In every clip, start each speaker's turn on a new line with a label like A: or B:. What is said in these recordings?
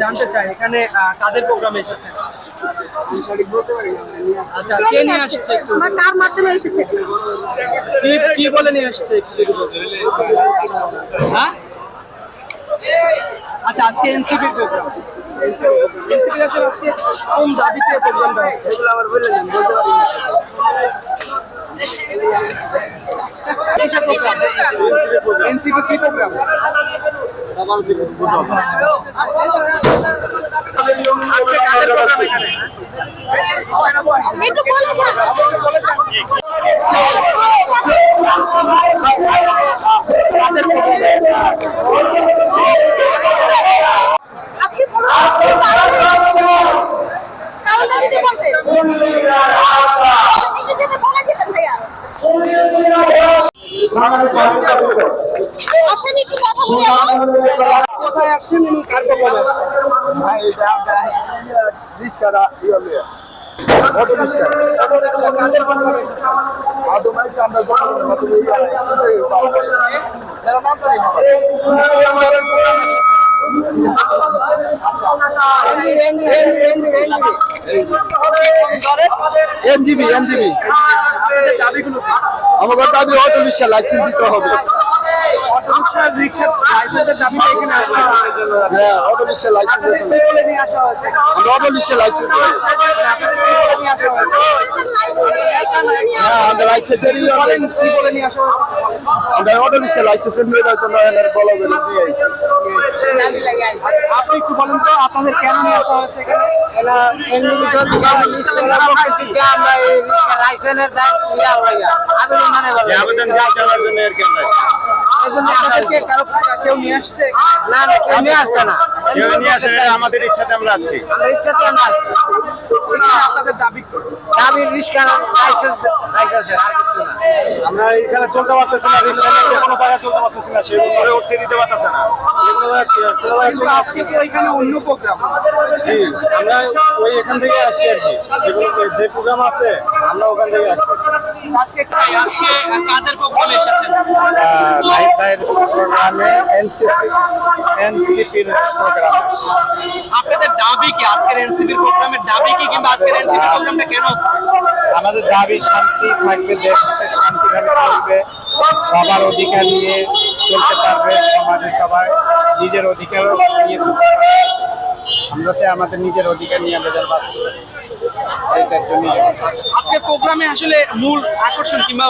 A: জানতে চাই এখানে কাদের প্রোগ্রামে এসেছেন আচ্ছা কে নিয়ে আসছে
B: আমার কার মাধ্যমে এসেছে?
A: কি কি বলে নিয়ে আসছে। হ্যাঁ? আচ্ছা আজকে এনসিপির প্রোগ্রাম এনসিপির আসলে আজকে কোন দাবিতে প্রোগ্রামটা হচ্ছে? এগুলো আবার বললেন বলতে পারি এনসিপি কি প্রোগ্রাম
B: ভাইয়া। আমরা
A: কোথায় আসছেন এবং কার প্রোগ্রাম
C: এনজিবি এনজিবি? আমাদের দাবি অটো রিক্সা লাইসেন্স দিতে হবে
A: আপনি একটু বলেন তো আপনাদের কেন নিয়ে আসা হয়েছে
D: আমরা এই লাইসেন্সের দাম আবেদন মানে
C: আবেদন জন্য
D: না না কেউ নিয়ে আসছে না।
C: কেউ নিয়ে আসে আমাদের ইচ্ছাতে আমরা আছি।
D: আমরা ইচ্ছাতে আমরা আসছি
A: এখানে আপনাদের দাবি
D: দাবি রিক্সা লাইসেন্স লাইসেন্স আর কিছু না।
C: আমরা এখানে চলতে পারতেছি না রিক্সা নিয়ে কোনো জায়গায় চলতে পারতেছি না করে উঠতে দিতে পারতেছে না।
A: অন্য প্রোগ্রাম
C: জি আমরা ওই এখান থেকে আসছি আর কি। যেগুলো যে প্রোগ্রাম আছে আমরা ওখান থেকে আসছি।
A: আজকে আজকে কাদের প্রোগ্রামে এসেছেন?
C: লাইফ লাইফ প্রোগ্রামে এনসিসি এনসিপির প্রোগ্রাম।
A: আপনাদের দাবি কি আজকের এনসিপির প্রোগ্রামের দাবি কি কিংবা আজকের এনসিপি প্রোগ্রামটা কেন?
C: আমাদের দাবি শান্তি থাকবে দেশ শান্তিভাবে চলবে। সবার অধিকার নিয়ে চলতে পারবে সমাজে সবাই নিজের অধিকার নিয়ে আমরা চাই আমাদের নিজের অধিকার নিয়ে আমরা যেন বাঁচতে পারি।
A: আজকে প্রোগ্রামে আসলে মূল আকর্ষণ কিংবা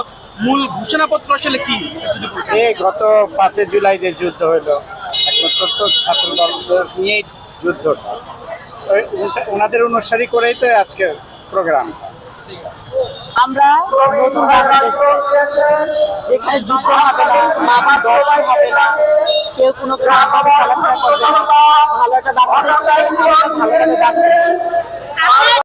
A: মূল ঘোষণাপত্র আসলে কি?
C: এই গত পাঁচই জুলাই যে যুদ্ধ হলো একমাত্র ছাত্র নিয়েই যুদ্ধটা। ওনাদের অনুসারী করেই তো আজকে প্রোগ্রাম।
E: আমরা নতুন বাংলাদেশ যেখানে যুদ্ধ হবে না মামা দর্শন হবে না কেউ কোনো খারাপভাবে চলাফেরা ভালো একটা বাংলাদেশ চাই।